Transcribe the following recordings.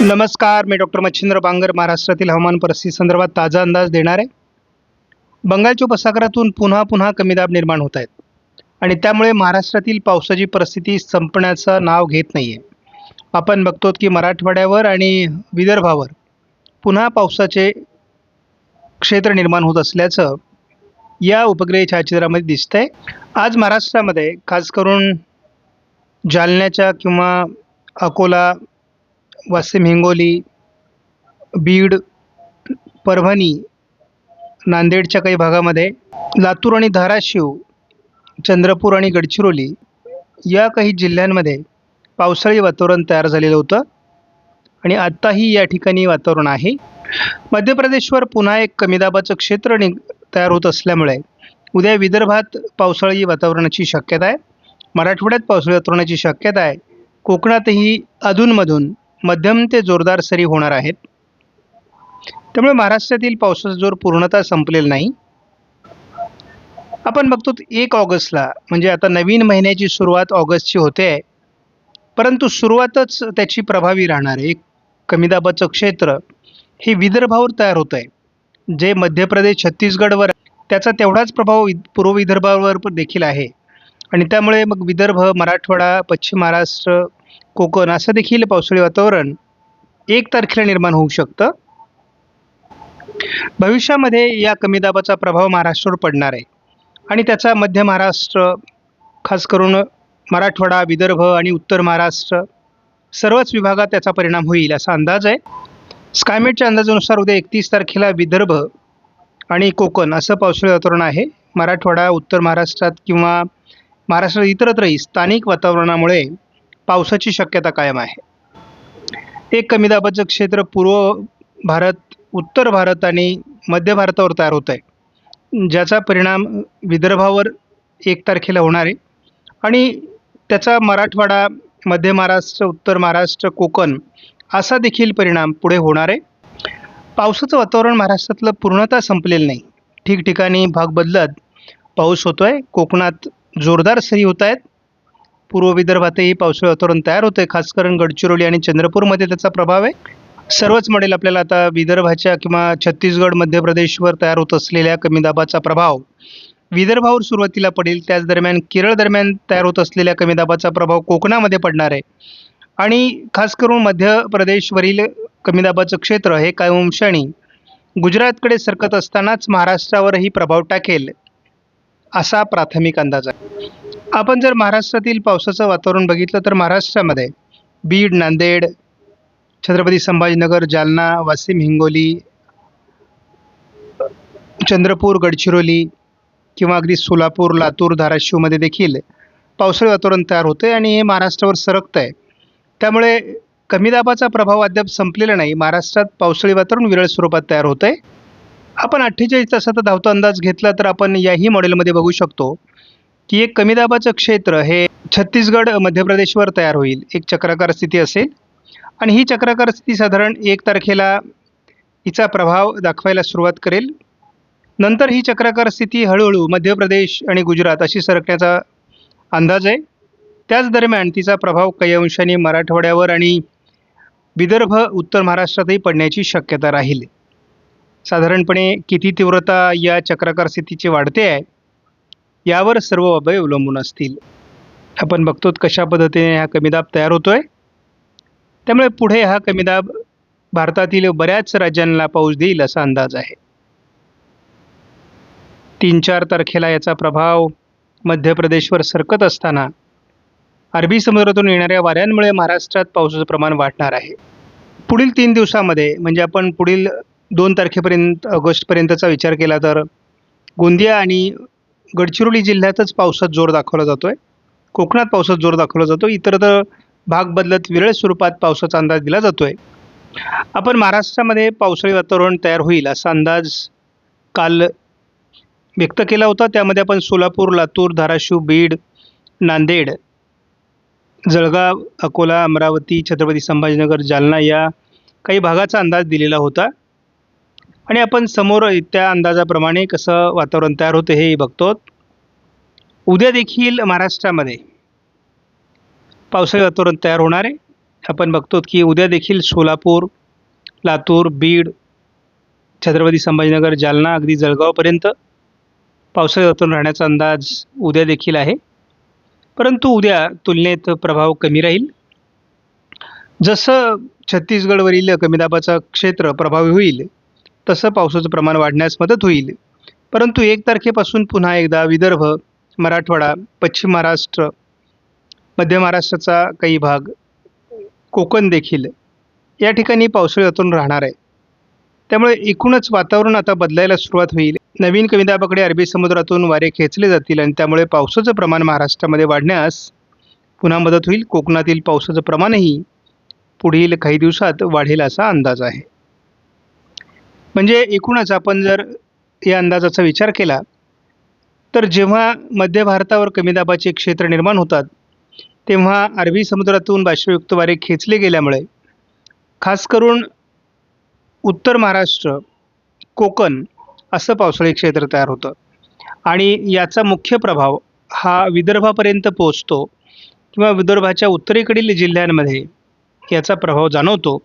नमस्कार मी डॉक्टर मच्छिंद्र बांगर महाराष्ट्रातील हवामान परिस्थिती संदर्भात ताजा अंदाज देणार. आहे बंगालच्या उपसागरातून पुन्हा पुन्हा कमी दाब निर्माण होत आहेत. आणि त्यामुळे महाराष्ट्रातील पावसाची परिस्थिती संपण्याचं नाव घेत नाही आहे आपण बघतो की मराठवाड्यावर आणि विदर्भावर पुन्हा पावसाचे क्षेत्र निर्माण होत असल्याचं या उपग्रह छायाचित्रामध्ये दिसतंय. आज महाराष्ट्रामध्ये खास करून जालन्याच्या किंवा अकोला वाशिम हिंगोली बीड परभणी नांदेडच्या काही भागामध्ये लातूर आणि धाराशिव चंद्रपूर आणि गडचिरोली या काही जिल्ह्यांमध्ये पावसाळी वातावरण तयार झालेलं होतं. आणि आत्ताही या ठिकाणी वातावरण आहे. मध्य प्रदेशवर पुन्हा एक कमी दाबाचं क्षेत्र नि तयार होत असल्यामुळे उद्या विदर्भात पावसाळी वातावरणाची शक्यता आहे. मराठवाड्यात पावसाळी वातावरणाची शक्यता आहे. कोकणातही अधूनमधून मध्यम ते जोरदार सरी होणार आहेत. त्यामुळे महाराष्ट्रातील पावसाचा जोर पूर्णतः संपलेला नाही. आपण बघतो एक ऑगस्टला म्हणजे आता नवीन महिन्याची सुरुवात ऑगस्टची होते आहे. परंतु सुरुवातच त्याची प्रभावी राहणार आहे. एक कमी दाबाचं क्षेत्र हे विदर्भावर तयार होत आहे. जे मध्य प्रदेश छत्तीसगडवर त्याचा तेवढाच प्रभाव पूर्व विदर्भावर पण देखील आहे. आणि त्यामुळे मग विदर्भ मराठवाडा पश्चिम महाराष्ट्र कोकण असं देखील पावसाळी वातावरण एक तारखेला निर्माण होऊ शकतं. भविष्यामध्ये या कमी दाबाचा प्रभाव महाराष्ट्रावर पडणार आहे. आणि त्याचा मध्य महाराष्ट्र खास करून मराठवाडा विदर्भ आणि उत्तर महाराष्ट्र सर्वच विभागात त्याचा परिणाम होईल असा अंदाज आहे. स्कायमेटच्या अंदाजानुसार उद्या एकतीस तारखेला विदर्भ आणि कोकण असं पावसाळी वातावरण आहे. मराठवाडा उत्तर महाराष्ट्रात किंवा महाराष्ट्रात इतरत्रही स्थानिक वातावरणामुळे पावसाची शक्यता कायम आहे. एक कमी दाबाचं क्षेत्र पूर्व भारत उत्तर भारत आणि मध्य भारतावर तयार होत आहे ज्याचा परिणाम विदर्भावर एक तारखेला होणार आहे. आणि त्याचा मराठवाडा मध्य महाराष्ट्र उत्तर महाराष्ट्र कोकण असा देखील परिणाम पुढे होणार आहे. पावसाचं वातावरण महाराष्ट्रातलं पूर्णतः संपलेलं नाही. ठिकठिकाणी भाग बदलत पाऊस होतो आहे कोकणात जोरदार सरी होत आहेत. पूर्व विदर्भातही पावसाळी वातावरण तयार होतं आहे खास करून गडचिरोली आणि चंद्रपूरमध्ये त्याचा प्रभाव आहे. सर्वच मॉडेल आपल्याला आता विदर्भाच्या किंवा छत्तीसगड मध्य प्रदेशवर तयार होत असलेल्या कमी दाबाचा प्रभाव विदर्भावर सुरुवातीला पडेल. त्याच दरम्यान केरळ दरम्यान तयार होत असलेल्या कमी दाबाचा प्रभाव कोकणामध्ये पडणार आहे. आणि खास करून मध्य प्रदेशवरील कमी दाबाचं क्षेत्र हे कायमशाणी गुजरातकडे सरकत असतानाच महाराष्ट्रावरही प्रभाव टाकेल असा प्राथमिक अंदाज आहे. आपण जर महाराष्ट्रातील पावसाचं वातावरण बघितलं तर महाराष्ट्रामध्ये बीड नांदेड छत्रपती संभाजीनगर जालना वाशिम हिंगोली चंद्रपूर गडचिरोली किंवा अगदी सोलापूर लातूर धाराशिवमध्ये देखील पावसाळी वातावरण तयार होतं आहे आणि हे महाराष्ट्रावर सरकतं आहे त्यामुळे कमी दाबाचा प्रभाव अद्याप संपलेला नाही. महाराष्ट्रात पावसाळी वातावरण विरळ स्वरूपात तयार होतं आहे आपण अठ्ठेचाळीस तासाचा धावता अंदाज घेतला तर आपण याही मॉडेलमध्ये बघू शकतो. की एक कमी दाबाचं क्षेत्र हे छत्तीसगड मध्य प्रदेशवर तयार होईल. एक चक्राकार स्थिती असेल. आणि ही चक्राकार स्थिती साधारण एक तारखेला हिचा प्रभाव दाखवायला सुरुवात करेल. नंतर ही चक्राकार स्थिती हळूहळू मध्य प्रदेश आणि गुजरात अशी सरकण्याचा अंदाज आहे. त्याच दरम्यान तिचा प्रभाव काही अंशाने मराठवाड्यावर आणि विदर्भ उत्तर महाराष्ट्रातही पडण्याची शक्यता राहील. साधारणपणे किती तीव्रता या चक्राकार स्थितीची वाढते आहे यावर सर्व बाबी अवलंबून असतील. आपण बघतो कशा पद्धतीने हा कमी दाब तयार होतो आहे त्यामुळे पुढे हा कमी दाब भारतातील बऱ्याच राज्यांना पाऊस देईल असा अंदाज आहे. तीन चार तारखेला याचा प्रभाव मध्य प्रदेशवर सरकत असताना अरबी समुद्रातून येणाऱ्या वाऱ्यांमुळे महाराष्ट्रात पावसाचं प्रमाण वाढणार आहे. पुढील तीन दिवसामध्ये म्हणजे आपण पुढील दोन तारखेपर्यंत ऑगस्टपर्यंतचा विचार केला तर गोंदिया आणि गडचिरोली जिल्ह्यातच पावसात जोर दाखवला जातो आहे कोकणात पावसात जोर दाखवला जातो. इतरत्र भाग बदलत विरळ स्वरूपात पावसाचा अंदाज दिला जातो आहे आपण महाराष्ट्रामध्ये पावसाळी वातावरण तयार होईल असा अंदाज काल व्यक्त केला होता. त्यामध्ये आपण सोलापूर लातूर धाराशिव बीड नांदेड जळगाव अकोला अमरावती छत्रपती संभाजीनगर जालना या काही भागाचा अंदाज दिलेला होता. आणि आपण समोर त्या अंदाजाप्रमाणे कसं वातावरण तयार होतं हे बघतो उद्या देखील महाराष्ट्रामध्ये पावसाळी वातावरण तयार होणार आहे. आपण बघतो की उद्या देखील सोलापूर लातूर बीड छत्रपती संभाजीनगर जालना अगदी जळगावपर्यंत पावसाळी वातावरण राहण्याचा अंदाज उद्या देखील आहे. परंतु उद्या तुलनेत प्रभाव कमी राहील. जसं छत्तीसगडवरील कमी दाबाचं क्षेत्र प्रभावी होईल तसं पावसाचं प्रमाण वाढण्यास मदत होईल. परंतु एक तारखेपासून पुन्हा एकदा विदर्भ मराठवाडा पश्चिम महाराष्ट्र मध्य महाराष्ट्राचा काही भाग कोकण देखील या ठिकाणी पावसाळी वातावरण राहणार आहे. त्यामुळे एकूणच वातावरण आता बदलायला सुरुवात होईल. नवीन कमी दाबाकडे अरबी समुद्रातून वारे खेचले जातील आणि त्यामुळे पावसाचं प्रमाण महाराष्ट्रामध्ये वाढण्यास पुन्हा मदत होईल. कोकणातील पावसाचं प्रमाणही पुढील काही दिवसात वाढेल असा अंदाज आहे. म्हणजे एकूणच आपण जर या अंदाजाचा विचार केला तर जेव्हा मध्य भारतावर कमी दाबाचे क्षेत्र निर्माण होतात तेव्हा अरबी समुद्रातून बाष्पयुक्त वारे खेचले गेल्यामुळे खास करून उत्तर महाराष्ट्र कोकण असं पावसाळी क्षेत्र तयार होतं. आणि याचा मुख्य प्रभाव हा विदर्भापर्यंत पोहोचतो किंवा विदर्भाच्या उत्तरेकडील जिल्ह्यांमध्ये याचा प्रभाव जाणवतो.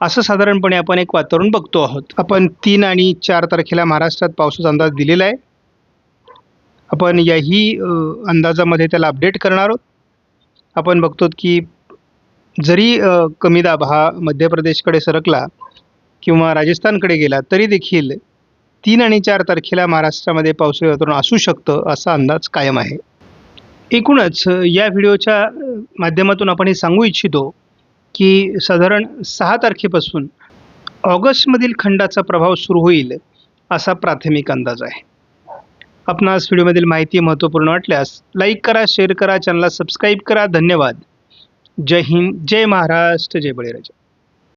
असं साधारणपणे आपण एक वातावरण बघतो आहोत. आपण तीन आणि चार तारखेला महाराष्ट्रात पावसाचा अंदाज दिलेला आहे. आपण याही अंदाजामध्ये त्याला अपडेट करणार आहोत. आपण बघतो की जरी कमी दाब हा मध्य प्रदेशकडे सरकला किंवा राजस्थानकडे गेला तरी देखील तीन आणि चार तारखेला महाराष्ट्रामध्ये पावसाळी वातावरण असू शकतं असा अंदाज कायम आहे. एकूणच या व्हिडिओच्या माध्यमातून आपण हे सांगू इच्छितो की साधारण सहा तारखेपासून ऑगस्टमधील खंडाचा प्रभाव सुरू होईल असा प्राथमिक अंदाज आहे. आपणास व्हिडिओमधील माहिती महत्त्वपूर्ण वाटल्यास लाईक करा शेअर करा चॅनलला सबस्क्राईब करा. धन्यवाद. जय हिंद जय महाराष्ट्र जय बळीराजा.